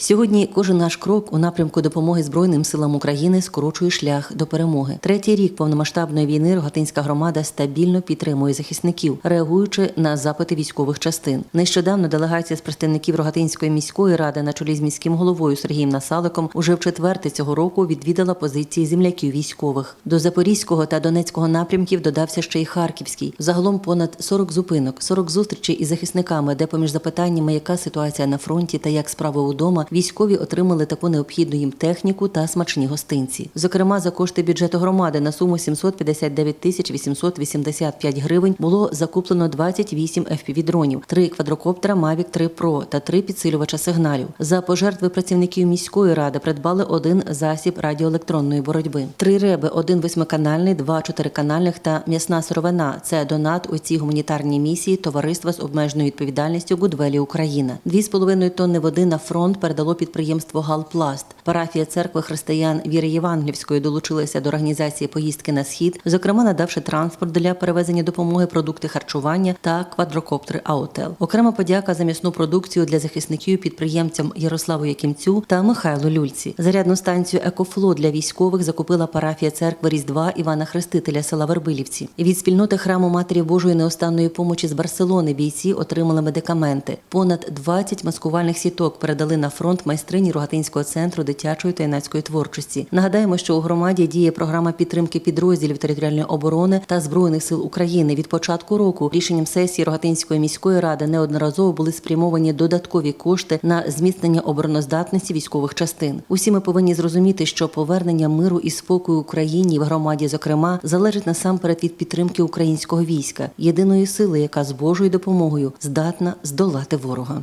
Сьогодні кожен наш крок у напрямку допомоги Збройним силам України скорочує шлях до перемоги. Третій рік повномасштабної війни Рогатинська громада стабільно підтримує захисників, реагуючи на запити військових частин. Нещодавно делегація з представників Рогатинської міської ради на чолі з міським головою Сергієм Насаликом уже в четверте цього року відвідала позиції земляків військових. До Запорізького та Донецького напрямків додався ще й Харківський. Загалом понад 40 зупинок, 40 зустрічей із захисниками, де поміж запитаннями, яка ситуація на фронті та як справи удома, військові отримали таку необхідну їм техніку та смачні гостинці. Зокрема, за кошти бюджету громади на суму 759 тисяч 885 гривень було закуплено 28 FPV-дронів, 3 квадрокоптера Mavic 3 Pro та 3 підсилювача сигналів. За пожертви працівників міської ради придбали один засіб радіоелектронної боротьби. Три реби, один восьмиканальний, два чотириканальних та м'ясна сировина. Це донат у цій гуманітарній місії товариства з обмеженою відповідальністю Гудвелі Україна. Дві з половиною тонни води на фронт передало підприємство Галпласт. Парафія церкви християн Віри Євангельської долучилася до організації поїздки на схід, зокрема надавши транспорт для перевезення допомоги, продукти харчування та квадрокоптери Аутел. Окрема подяка за м'ясну продукцію для захисників підприємцям Ярославу Якимцю та Михайлу Люльці. Зарядну станцію Екофло для військових закупила парафія церкви Різдва Івана Хрестителя села Вербилівці. Від спільноти храму Матері Божої неостанної помочі з Барселони бійці отримали медикаменти. Понад 20 маскувальних сіток передали на фронт майстрині Рогатинського центру дитячої та юнацької творчості. Нагадаємо, що у громаді діє програма підтримки підрозділів територіальної оборони та збройних сил України. Від початку року рішенням сесії Рогатинської міської ради неодноразово були спрямовані додаткові кошти на зміцнення обороноздатності військових частин. Усі ми повинні зрозуміти, що повернення миру і спокою Україні в громаді, зокрема, залежить насамперед від підтримки українського війська, єдиної сили, яка з Божою допомогою здатна здолати ворога.